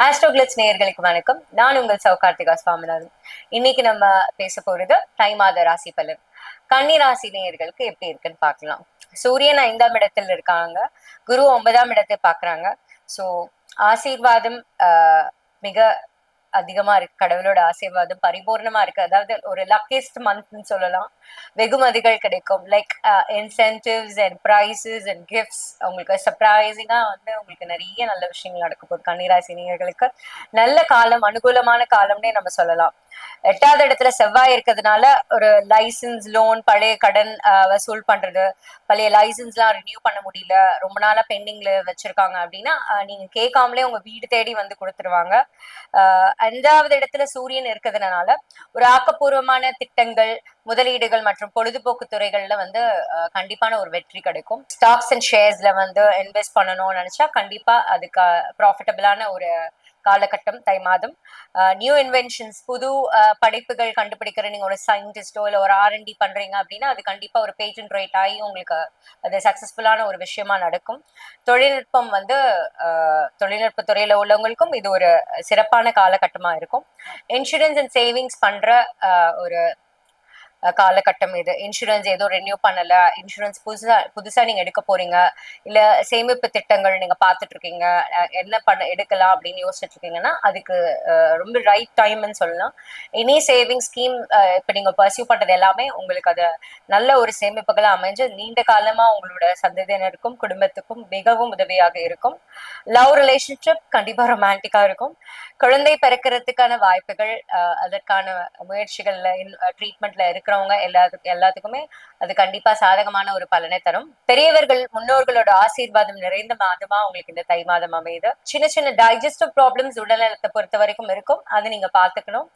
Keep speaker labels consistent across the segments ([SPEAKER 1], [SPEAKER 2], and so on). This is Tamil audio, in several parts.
[SPEAKER 1] ஆஸ்ட்ரோகிளட்ஸ் நேயர்களுக்கு வணக்கம். நான் உங்கள் சௌகார்த்திகா சுவாமிநாதன். இன்னைக்கு நம்ம பேச போறது தை மாத ராசி பலன். கன்னி ராசி நேயர்களுக்கு எப்படி இருக்குன்னு பார்க்கலாம். சூரியன் ஐந்தாம் இடத்துல இருக்காங்க. குரு ஒன்பதாம் இடத்தை பாக்குறாங்க ஸோ ஆசீர்வாதம் ஆஹ், மிக அதிகமா இருக்கு கடவுளோட ஆசீர்வாதம் பரிபூர்ணமா இருக்கு. அதாவது ஒரு லக்கியஸ்ட் மந்த்னு சொல்லலாம். வெகுமதிகள் கிடைக்கும். Like incentives and prizes and gifts உங்களுக்கு சர்ப்ரைசிங்கா வந்து உங்களுக்கு நிறைய நல்ல விஷயங்கள் நடக்க போகுது. கன்னிராசி நேயர்களுக்கு. நல்ல காலம் அனுகூலமான காலம்னே நம்ம சொல்லலாம். எட்டாவது இடத்துல செவ்வாய் இருக்கிறதுனால ஒரு லைசன்ஸ் லோன் பழைய கடன் வசூல் பண்றது பழைய லைசன்ஸ்லாம் ரினியூ பண்ண முடியல ரொம்ப நாளா பெண்டிங்ல வச்சிருக்காங்க அப்படின்னா நீங்க கேட்காமலே உங்க வீடு தேடி வந்து கொடுத்துருவாங்க. ஆஹ், அஞ்சாவது இடத்துல சூரியன் இருக்கிறதுனால ஒரு ஆக்கப்பூர்வமான திட்டங்கள் முதலீடுகள் மற்றும் பொழுதுபோக்கு துறைகள்ல வந்து கண்டிப்பான ஒரு வெற்றி கிடைக்கும். ஸ்டாக்ஸ் அண்ட் ஷேர்ஸ்ல வந்து இன்வெஸ்ட் பண்ணணும்னு நினைச்சா கண்டிப்பா அதுக்கு ப்ராஃபிட்டபிளான ஒரு காலகட்டம் தை மாதம். நியூ இன்வென்ஷன்ஸ் புது ஆஹ், படைப்புகள் கண்டுபிடிக்கிற நீங்க ஒரு சயின்டிஸ்டோ இல்ல ஒரு ஆர்என்டி பண்றீங்க அப்படின்னா அது கண்டிப்பா ஒரு பேட்டன்ட் ரைட் ஆகி உங்களுக்கு அது சக்சஸ்ஃபுல்லான ஒரு விஷயமா நடக்கும். தொழில்நுட்பம் வந்து ஆஹ், தொழில்நுட்ப துறையில உள்ளவங்களுக்கும் இது ஒரு சிறப்பான காலகட்டமா இருக்கும். இன்சூரன்ஸ் அண்ட் சேவிங்ஸ் பண்ற ஒரு காலகட்டம் இது. இன்சூரன்ஸ் ஏதோ ரெனியூ பண்ணல. இன்சூரன்ஸ் புதுசா புதுசா நீங்க எடுக்க போறீங்க. இல்ல சேமிப்பு திட்டங்கள் நீங்க பாத்துட்டு இருக்கீங்க. என்ன பண்ண எடுக்கலாம் அப்படின்னு யோசிச்சுட்டு இருக்கீங்கன்னா அதுக்கு ரொம்ப ரைட் டைம்னு சொல்லலாம். எனி சேவிங் ஸ்கீம் இப்ப நீங்க பர்சியூ பண்றது எல்லாமே உங்களுக்கு அது நல்ல ஒரு சேமிப்புகளா அமைஞ்சு நீண்ட காலமா உங்களோட சந்ததியினருக்கும் குடும்பத்துக்கும் மிகவும் உதவியாக இருக்கும். லவ் ரிலேஷன்ஷிப் கண்டிப்பா ரொமான்டிக்கா இருக்கும். குழந்தை பிறக்கிறதுக்கான வாய்ப்புகள் அஹ், அதற்கான முயற்சிகள்ல ட்ரீட்மெண்ட்ல இருக்கிறவங்க எல்லாத்துக்கும் எல்லாத்துக்குமே அது கண்டிப்பா சாதகமான ஒரு பலனை தரும். பெரியவர்கள் முன்னோர்களோட ஆசீர்வாதம் நிறைந்த மாதமா உங்களுக்கு இந்த தை மாதம் அமையுது. சின்ன சின்ன டைஜஸ்டிவ் ப்ராப்ளம்ஸ் உடல்நலத்தை பொறுத்த வரைக்கும் இருக்கும். அது நீங்க பாத்துக்கணும்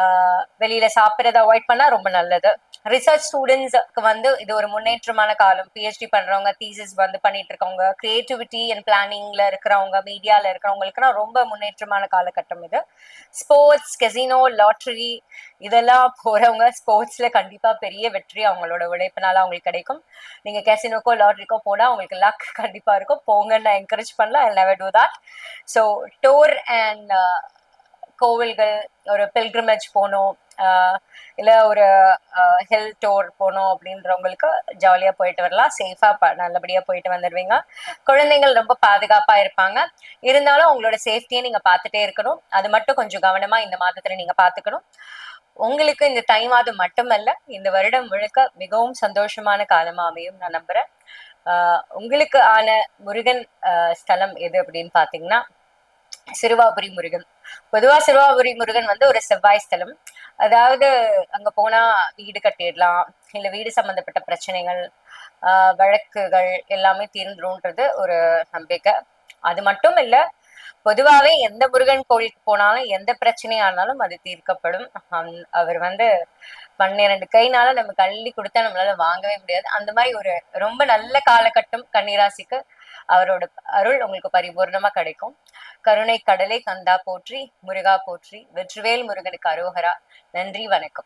[SPEAKER 1] ஆஹ் வெளியில சாப்பிட்றத அவாய்ட் பண்ணா ரொம்ப நல்லது. ரிசர்ச் ஸ்டூடெண்ட்ஸ்க்கு வந்து இது ஒரு முன்னேற்றமான காலம். பிஹெச்டி பண்றவங்க தீசஸ் வந்து பண்ணிட்டு இருக்கவங்க கிரியேட்டிவிட்டி அண்ட் பிளானிங்ல இருக்கிறவங்க மீடியால இருக்கிறவங்களுக்குலாம் ரொம்ப முன்னேற்றமான காலகட்டம் இது. ஸ்போர்ட்ஸ் கெசினோ லாட்டரி இதெல்லாம் போறவங்க ஸ்போர்ட்ஸ்ல கண்டிப்பா பெரிய வெற்றி அவங்களோட உழைப்பினால அவங்களுக்கு கிடைக்கும். நீங்க கெசினோக்கோ லாட்ரிக்கோ போனா அவங்களுக்கு லக் கண்டிப்பா இருக்கும். போங்கன்னு நான் என்கரேஜ் பண்ணல. I never do that so tour and கோவில்கள் ஒரு பில்கிரிமேஜ் போகணும் இல்ல ஒரு ஹில் டூர் போனோம் அப்படின்றவங்களுக்கு ஜாலியா போயிட்டு வரலாம். சேஃபா நல்லபடியா போயிட்டு வந்துடுவீங்க. குழந்தைகள் ரொம்ப பாதுகாப்பா இருப்பாங்க. இருந்தாலும் உங்களோட சேஃப்டியை நீங்க பார்த்துட்டே இருக்கணும். அது மட்டும் கொஞ்சம் கவனமா இந்த மாதத்துல நீங்க பாத்துக்கணும் உங்களுக்கு இந்த தை மாதம் மட்டுமல்ல இந்த வருடம் முழுக்க மிகவும் சந்தோஷமான காலமா அமையும் நான் நம்புறேன். ஆஹ் உங்களுக்கு ஆன முருகன் ஆஹ் ஸ்தலம் எது அப்படின்னு பாத்தீங்கன்னா சிறுவாபுரி முருகன். பொதுவா சிறுவாபுரி முருகன் வந்து ஒரு செவ்வாய் ஸ்தலம். அதாவது அங்க போனா வீடு கட்டிடலாம் இல்ல வீடு சம்பந்தப்பட்ட பிரச்சனைகள் வழக்குகள் எல்லாமே தீர்ந்துரும்ன்றது ஒரு நம்பிக்கை. அது மட்டும் இல்ல பொதுவாவே எந்த முருகன் கோயிலுக்கு போனாலும் எந்த பிரச்சனையா இருந்தாலும் அது தீர்க்கப்படும். அவர் வந்து பன்னிரண்டு கைனால நமக்கு அள்ளி கொடுத்தா நம்மளால வாங்கவே முடியாது. அந்த மாதிரி ஒரு ரொம்ப நல்ல காலகட்டம் கன்னிராசிக்கு அவரோட அருள் உங்களுக்கு பரிபூர்ணமா கிடைக்கும். கருணை கடலை கந்தா போற்றி முருகா போற்றி வெற்றிவேல் முருகனுக்கு அரோகரா. நன்றி வணக்கம்.